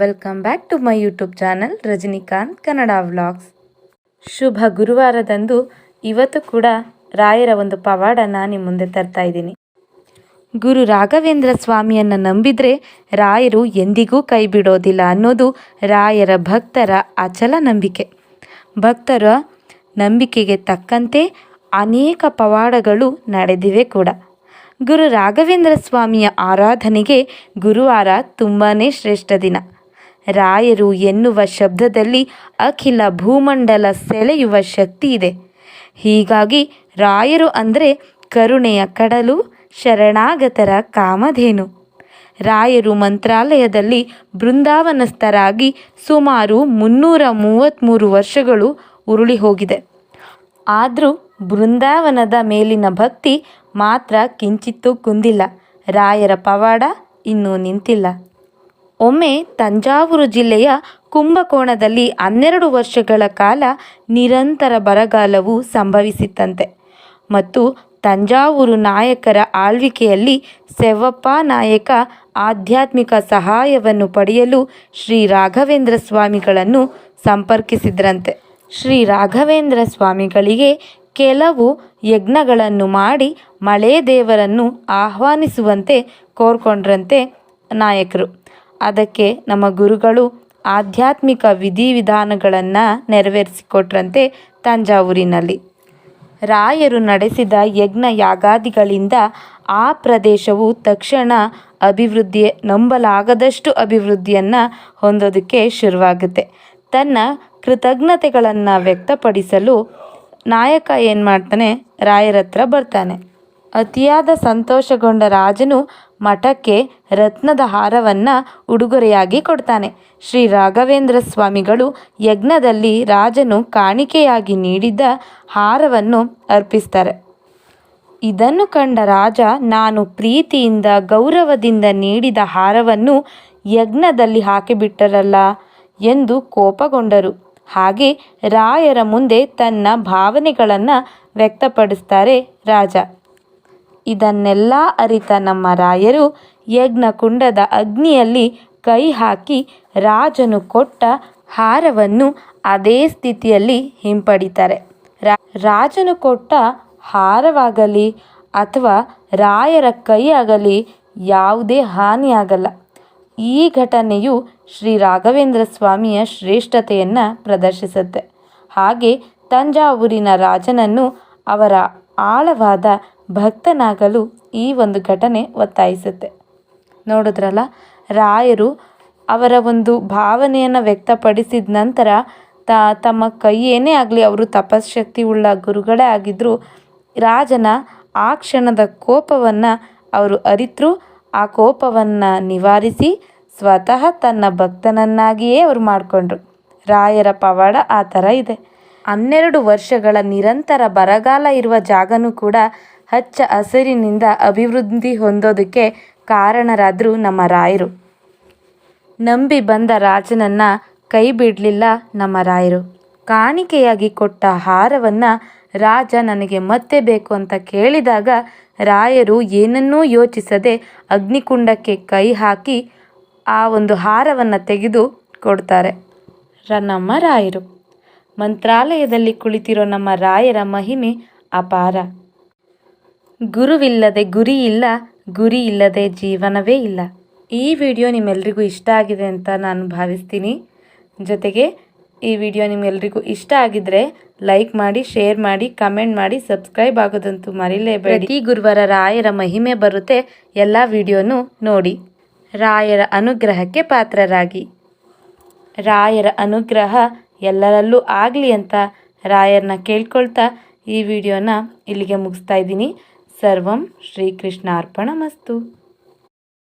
Welcome back to my YouTube channel Rajinikanth Kannada vlogs ಶುಭ ಗುರುವಾರದಂದು ಇವತ್ತು ಕೂಡ ರಾಯರ ಒಂದು ಪವಾಡನ ನಿಮ್ಮ ಮುಂದೆ ತರ್ತಾ ಇದ್ದೀನಿ. ಗುರು ರಾಘವೇಂದ್ರ ಸ್ವಾಮಿಯನ್ನು ನಂಬಿದರೆ ರಾಯರು ಎಂದಿಗೂ ಕೈ ಬಿಡೋದಿಲ್ಲ ಅನ್ನೋದು ರಾಯರ ಭಕ್ತರ ಅಚಲ ನಂಬಿಕೆ. ಭಕ್ತರ ನಂಬಿಕೆಗೆ ತಕ್ಕಂತೆ ಅನೇಕ ಪವಾಡಗಳು ನಡೆದಿವೆ ಕೂಡ. ಗುರು ರಾಘವೇಂದ್ರ ಸ್ವಾಮಿಯ ಆರಾಧನೆಗೆ ಗುರುವಾರ ತುಂಬಾ ಶ್ರೇಷ್ಠ ದಿನ. ರಾಯರು ಎನ್ನುವ ಶಬ್ದದಲ್ಲಿ ಅಖಿಲ ಭೂಮಂಡಲ ಸೆಳೆಯುವ ಶಕ್ತಿ ಇದೆ. ಹೀಗಾಗಿ ರಾಯರು ಅಂದರೆ ಕರುಣೆಯ ಕಡಲು, ಶರಣಾಗತರ ಕಾಮಧೇನು. ರಾಯರು ಮಂತ್ರಾಲಯದಲ್ಲಿ ಬೃಂದಾವನಸ್ಥರಾಗಿ ಸುಮಾರು ಮುನ್ನೂರ ಮೂವತ್ತ್ಮೂರು ವರ್ಷಗಳು ಉರುಳಿ ಹೋಗಿದೆ. ಆದರೂ ಬೃಂದಾವನದ ಮೇಲಿನ ಭಕ್ತಿ ಮಾತ್ರ ಕಿಂಚಿತ್ತೂ ಕುಂದಿಲ್ಲ. ರಾಯರ ಪವಾಡ ಇನ್ನೂ ನಿಂತಿಲ್ಲ. ಒಮ್ಮೆ ತಂಜಾವೂರು ಜಿಲ್ಲೆಯ ಕುಂಭಕೋಣದಲ್ಲಿ ಹನ್ನೆರಡು ವರ್ಷಗಳ ಕಾಲ ನಿರಂತರ ಬರಗಾಲವು ಸಂಭವಿಸಿತ್ತಂತೆ. ಮತ್ತು ತಂಜಾವೂರು ನಾಯಕರ ಆಳ್ವಿಕೆಯಲ್ಲಿ ಸೆವಪ್ಪ ನಾಯಕ ಆಧ್ಯಾತ್ಮಿಕ ಸಹಾಯವನ್ನು ಪಡೆಯಲು ಶ್ರೀ ರಾಘವೇಂದ್ರ ಸ್ವಾಮಿಗಳನ್ನು ಸಂಪರ್ಕಿಸಿದ್ರಂತೆ. ಶ್ರೀ ರಾಘವೇಂದ್ರ ಸ್ವಾಮಿಗಳಿಗೆ ಕೆಲವು ಯಜ್ಞಗಳನ್ನು ಮಾಡಿ ಮಳೆ ದೇವರನ್ನು ಆಹ್ವಾನಿಸುವಂತೆ ಕೋರ್ಕೊಂಡ್ರಂತೆ ನಾಯಕರು. ಅದಕ್ಕೆ ನಮ್ಮ ಗುರುಗಳು ಆಧ್ಯಾತ್ಮಿಕ ವಿಧಿವಿಧಾನಗಳನ್ನು ನೆರವೇರಿಸಿಕೊಟ್ರಂತೆ ತಂಜಾವೂರಿನಲ್ಲಿ. ರಾಯರು ನಡೆಸಿದ ಯಜ್ಞ ಯಾಗಾದಿಗಳಿಂದ ಆ ಪ್ರದೇಶವು ತಕ್ಷಣ ಅಭಿವೃದ್ಧಿ, ನಂಬಲಾಗದಷ್ಟು ಅಭಿವೃದ್ಧಿಯನ್ನು ಹೊಂದೋದಕ್ಕೆ ಶುರುವಾಗುತ್ತೆ. ತನ್ನ ಕೃತಜ್ಞತೆಗಳನ್ನು ವ್ಯಕ್ತಪಡಿಸಲು ನಾಯಕ ಏನು ಮಾಡ್ತಾನೆ? ರಾಯರ ಹತ್ರ ಬರ್ತಾನೆ. ಅತಿಯಾದ ಸಂತೋಷಗೊಂಡ ರಾಜನು ಮಠಕ್ಕೆ ರತ್ನದ ಹಾರವನ್ನು ಉಡುಗೊರೆಯಾಗಿ ಕೊಡ್ತಾನೆ. ಶ್ರೀ ರಾಘವೇಂದ್ರ ಸ್ವಾಮಿಗಳು ಯಜ್ಞದಲ್ಲಿ ರಾಜನು ಕಾಣಿಕೆಯಾಗಿ ನೀಡಿದ್ದ ಹಾರವನ್ನು ಅರ್ಪಿಸ್ತಾರೆ. ಇದನ್ನು ಕಂಡ ರಾಜ, ನಾನು ಪ್ರೀತಿಯಿಂದ, ಗೌರವದಿಂದ ನೀಡಿದ ಹಾರವನ್ನು ಯಜ್ಞದಲ್ಲಿ ಹಾಕಿಬಿಟ್ಟರಲ್ಲ ಎಂದು ಕೋಪಗೊಂಡರು. ಹಾಗೆ ರಾಯರ ಮುಂದೆ ತನ್ನ ಭಾವನೆಗಳನ್ನು ವ್ಯಕ್ತಪಡಿಸ್ತಾರೆ ರಾಜ. ಇದನ್ನೆಲ್ಲ ಅರಿತ ನಮ್ಮ ರಾಯರು ಯಜ್ಞಕುಂಡದ ಅಗ್ನಿಯಲ್ಲಿ ಕೈ ಹಾಕಿ ರಾಜನು ಕೊಟ್ಟ ಹಾರವನ್ನು ಅದೇ ಸ್ಥಿತಿಯಲ್ಲಿ ಹಿಂಪಡಿತಾರೆ. ರಾಜನು ಕೊಟ್ಟ ಹಾರವಾಗಲಿ ಅಥವಾ ರಾಯರ ಕೈಯಾಗಲಿ ಯಾವುದೇ ಹಾನಿಯಾಗಲ್ಲ. ಈ ಘಟನೆಯು ಶ್ರೀ ರಾಘವೇಂದ್ರ ಸ್ವಾಮಿಯ ಶ್ರೇಷ್ಠತೆಯನ್ನು ಪ್ರದರ್ಶಿಸುತ್ತೆ. ಹಾಗೆ ತಂಜಾವೂರಿನ ರಾಜನನ್ನು ಅವರ ಆಳವಾದ ಭಕ್ತನಾಗಲು ಈ ಒಂದು ಘಟನೆ ಒತ್ತಾಯಿಸುತ್ತೆ. ನೋಡಿದ್ರಲ್ಲ, ರಾಯರು ಅವರ ಒಂದು ಭಾವನೆಯನ್ನು ವ್ಯಕ್ತಪಡಿಸಿದ ನಂತರ ತ, ತಮ್ಮ ಕೈ ಏನೇ ಆಗಲಿ ಅವರು ತಪಶಕ್ತಿ ಉಳ್ಳ ಗುರುಗಳೇ ಆಗಿದ್ದರೂ ರಾಜನ ಆ ಕ್ಷಣದ ಕೋಪವನ್ನು ಅವರು ಅರಿತರು, ಆ ಕೋಪವನ್ನು ನಿವಾರಿಸಿ ಸ್ವತಃ ತನ್ನ ಭಕ್ತನನ್ನಾಗಿಯೇ ಅವರು ಮಾಡಿಕೊಂಡ್ರು. ರಾಯರ ಪವಾಡ ಆ ಥರ ಇದೆ. ಹನ್ನೆರಡು ವರ್ಷಗಳ ನಿರಂತರ ಬರಗಾಲ ಇರುವ ಜಾಗನೂ ಕೂಡ ಹಚ್ಚ ಹಸಿರಿನಿಂದ ಅಭಿವೃದ್ಧಿ ಹೊಂದೋದಕ್ಕೆ ಕಾರಣರಾದರು ನಮ್ಮ ರಾಯರು. ನಂಬಿ ಬಂದ ರಾಜನನ್ನ ಕೈ ಬಿಡಲಿಲ್ಲ ನಮ್ಮ ರಾಯರು. ಕಾಣಿಕೆಯಾಗಿ ಕೊಟ್ಟ ಹಾರವನ್ನು ರಾಜ ನನಗೆ ಮತ್ತೆ ಬೇಕು ಅಂತ ಕೇಳಿದಾಗ ರಾಯರು ಏನನ್ನೂ ಯೋಚಿಸದೆ ಅಗ್ನಿಕುಂಡಕ್ಕೆ ಕೈ ಹಾಕಿ ಆ ಒಂದು ಹಾರವನ್ನು ತೆಗೆದು ಕೊಡ್ತಾರೆ. ರ ನಮ್ಮ ರಾಯರು, ಮಂತ್ರಾಲಯದಲ್ಲಿ ಕುಳಿತಿರೋ ನಮ್ಮ ರಾಯರ ಮಹಿಮೆ ಅಪಾರ. ಗುರುವಿಲ್ಲದೆ ಗುರಿ ಇಲ್ಲ, ಗುರಿ ಇಲ್ಲದೆ ಜೀವನವೇ ಇಲ್ಲ. ಈ ವಿಡಿಯೋ ನಿಮ್ಮೆಲ್ರಿಗೂ ಇಷ್ಟ ಆಗಿದೆ ಅಂತ ನಾನು ಭಾವಿಸ್ತೀನಿ. ಜೊತೆಗೆ ಈ ವಿಡಿಯೋ ನಿಮ್ಮೆಲ್ರಿಗೂ ಇಷ್ಟ ಆಗಿದ್ರೆ ಲೈಕ್ ಮಾಡಿ, ಶೇರ್ ಮಾಡಿ, ಕಮೆಂಟ್ ಮಾಡಿ, ಸಬ್ಸ್ಕ್ರೈಬ್ ಆಗೋದಂತೂ ಮರಿಲೇಬೇಡಿ. ಪ್ರತಿ ಗುರುವಾರ ರಾಯರ ಮಹಿಮೆ ಬರುತ್ತೆ. ಎಲ್ಲ ವಿಡಿಯೋನು ನೋಡಿ. ರಾಯರ ಅನುಗ್ರಹಕ್ಕೆ ಪಾತ್ರರಾಗಿ. ರಾಯರ ಅನುಗ್ರಹ ಎಲ್ಲರಲ್ಲೂ ಆಗಲಿ ಅಂತ ರಾಯರನ್ನ ಕೇಳ್ಕೊಳ್ತಾ ಈ ವಿಡಿಯೋನ ಇಲ್ಲಿಗೆ ಮುಗಿಸ್ತಾ ಇದ್ದೀನಿ. सर्व श्रीकृष्णापणमस्तु